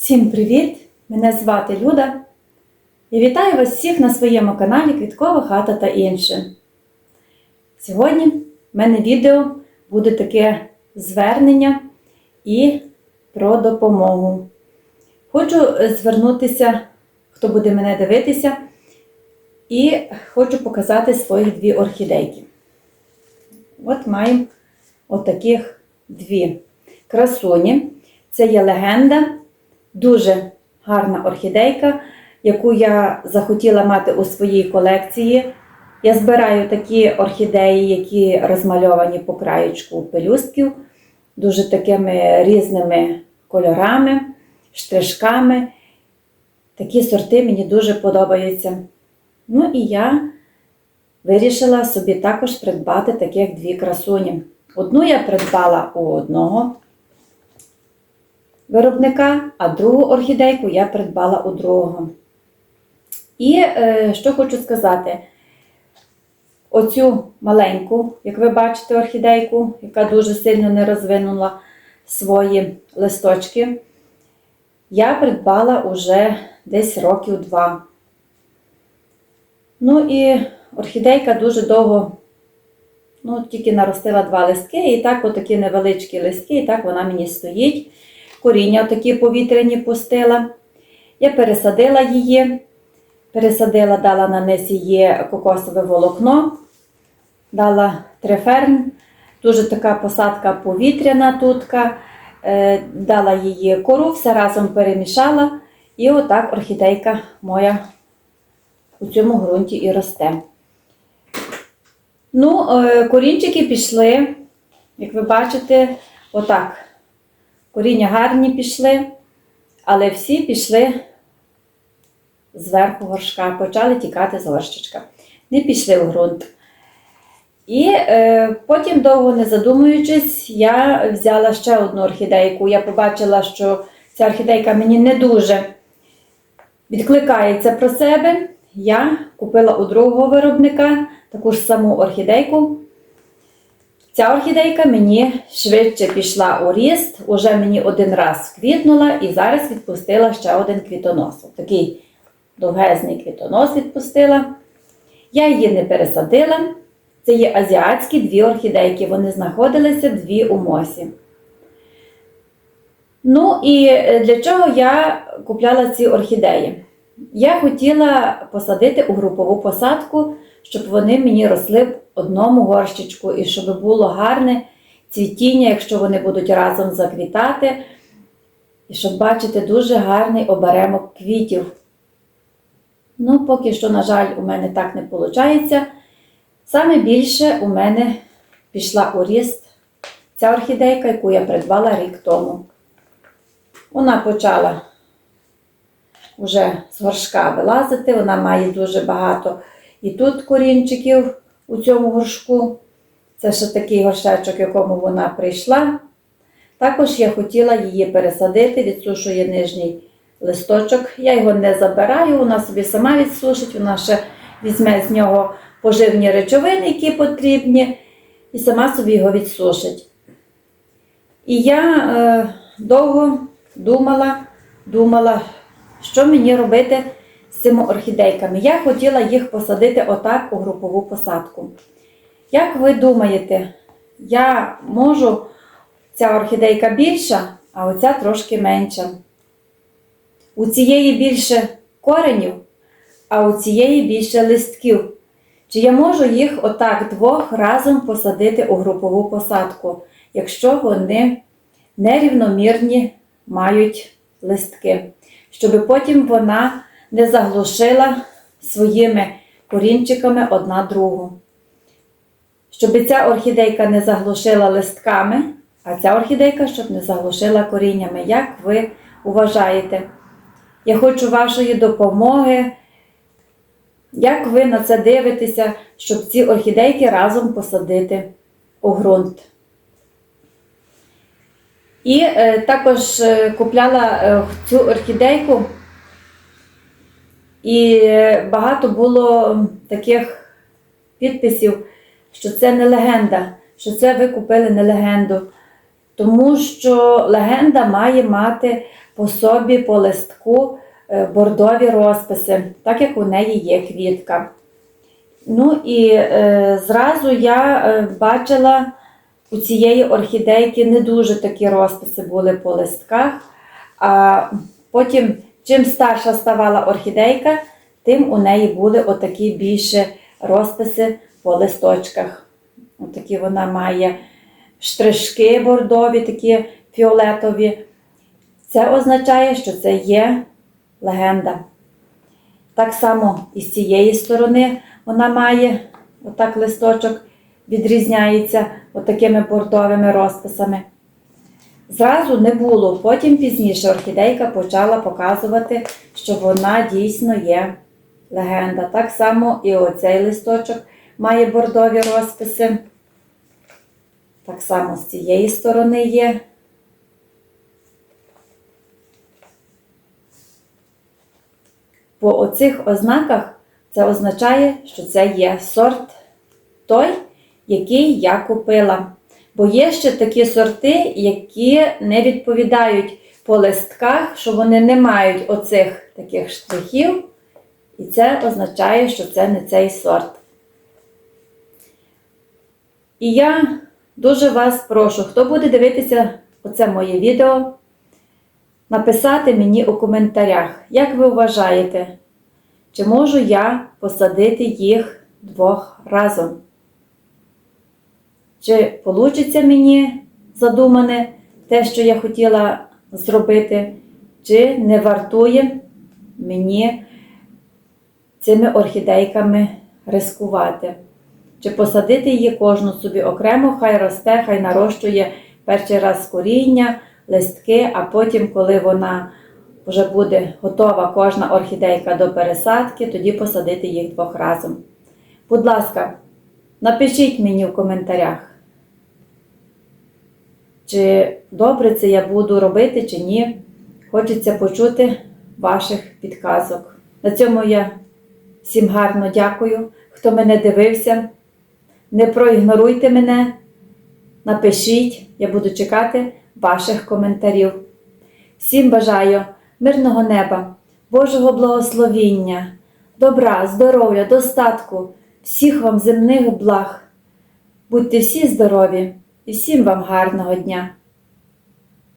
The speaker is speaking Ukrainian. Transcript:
Всім привіт! Мене звати Люда. І вітаю вас всіх на своєму каналі Квіткова хата та інше. Сьогодні в мене відео буде таке звернення і про допомогу. Хочу звернутися, хто буде мене дивитися, і хочу показати свої дві орхідейки. От маємо отаких дві красуні. Це є легенда, дуже гарна орхідейка, яку я захотіла мати у своїй колекції. Я збираю такі орхідеї, які розмальовані по краєчку пелюстків, дуже такими різними кольорами, штришками. Такі сорти мені дуже подобаються. Ну і я вирішила собі також придбати таких дві красуні. Одну я придбала у одного виробника, а другу орхідейку я придбала у другого. І е, що хочу сказати, оцю маленьку, як ви бачите, орхідейку, яка дуже сильно не розвинула свої листочки, я придбала уже десь років два. Ну і орхідейка дуже довго, ну, тільки наростила два листки, і так отакі невеличкі листки, і так вона мені стоїть. Коріння такі повітряні пустила. Я пересадила її, пересадила, дала на низ її кокосове волокно, дала триферн, дуже така посадка повітряна тутка, е, дала її кору, все разом перемішала. І отак орхідейка моя у цьому ґрунті і росте. Ну, е, корінчики пішли, як ви бачите, отак. Коріння гарні пішли, але всі пішли зверху горшка, почали тікати з горщичка. Не пішли в ґрунт. І е, потім, довго не задумуючись, я взяла ще одну орхідейку. Я побачила, що ця орхідейка мені не дуже відкликається про себе. Я купила у другого виробника таку ж саму орхідейку. Ця орхідейка мені швидше пішла у ріст, уже мені один раз квітнула і зараз відпустила ще один квітонос. Такий довгезний квітонос відпустила. Я її не пересадила. Це є азіатські дві орхідейки. Вони знаходилися дві у мосі. Ну і е, для чого я купляла ці орхідеї? Я хотіла посадити у групову посадку, щоб вони мені росли в одному горщичку і щоб було гарне цвітіння, якщо вони будуть разом заквітати. І щоб бачити дуже гарний оберемок квітів. Ну, поки що, на жаль, у мене так не виходить. Саме більше у мене пішла у ріст ця орхідейка, яку я придбала рік тому. Вона почала вже з горшка вилазити, вона має дуже багато і тут корінчиків у цьому горшку. Це ще такий горшечок, якому вона прийшла. Також я хотіла її пересадити, відсушує нижній листочок. Я його не забираю, вона собі сама відсушить, вона ще візьме з нього поживні речовини, які потрібні, і сама собі його відсушить. І я е, довго думала, думала, що мені робити з цими орхідейками. Я хотіла їх посадити отак у групову посадку. Як ви думаєте, я можу, ця орхідейка більша, а оця трошки менша. У цієї більше коренів, а у цієї більше листків. Чи я можу їх отак двох разом посадити у групову посадку, якщо вони нерівномірні мають листки, щоб потім вона не заглушила своїми корінчиками одна другу. Щоб ця орхідейка не заглушила листками, а ця орхідейка, щоб не заглушила коріннями. Як ви вважаєте? Я хочу вашої допомоги. Як ви на це дивитеся, щоб ці орхідейки разом посадити у ґрунт? І е, також е, купляла е, цю орхідейку, і багато було таких підписів, що це не легенда, що це ви купили не легенду. тому що легенда має мати по собі, по листку е, бордові розписи, так як у неї є квітка. Ну і е, зразу я е, бачила у цієї орхідейки не дуже такі розписи були по листках. А потім, чим старша ставала орхідейка, тим у неї були отакі більше розписи по листочках. Отакі вона має штришки бордові, такі фіолетові. Це означає, що це є легенда. Так само і з цієї сторони вона має отак листочок, відрізняється отакими бордовими розписами. Зразу не було, потім пізніше орхідейка почала показувати, що вона дійсно є легенда. Так само і оцей листочок має бордові розписи. Так само з цієї сторони є. По оцих ознаках це означає, що це є сорт той, який я купила. Бо є ще такі сорти, які не відповідають по листках, що вони не мають оцих таких штрихів, і це означає, що це не цей сорт. І я дуже вас прошу, хто буде дивитися оце моє відео, написати мені у коментарях, як ви вважаєте, чи можу я посадити їх двох разом? Чи вийде мені задумане те, що я хотіла зробити, чи не вартує мені цими орхідейками рискувати? Чи посадити її кожну собі окремо, хай росте, хай нарощує перший раз коріння, листки, а потім, коли вона вже буде готова кожна орхідейка до пересадки, тоді посадити їх двох разом. Будь ласка, напишіть мені в коментарях, чи добре це я буду робити, чи ні. Хочеться почути ваших підказок. На цьому я всім гарно дякую, хто мене дивився. Не проігноруйте мене, напишіть, я буду чекати ваших коментарів. Всім бажаю мирного неба, Божого благословіння, добра, здоров'я, достатку, всіх вам земних благ. Будьте всі здорові і всім вам гарного дня!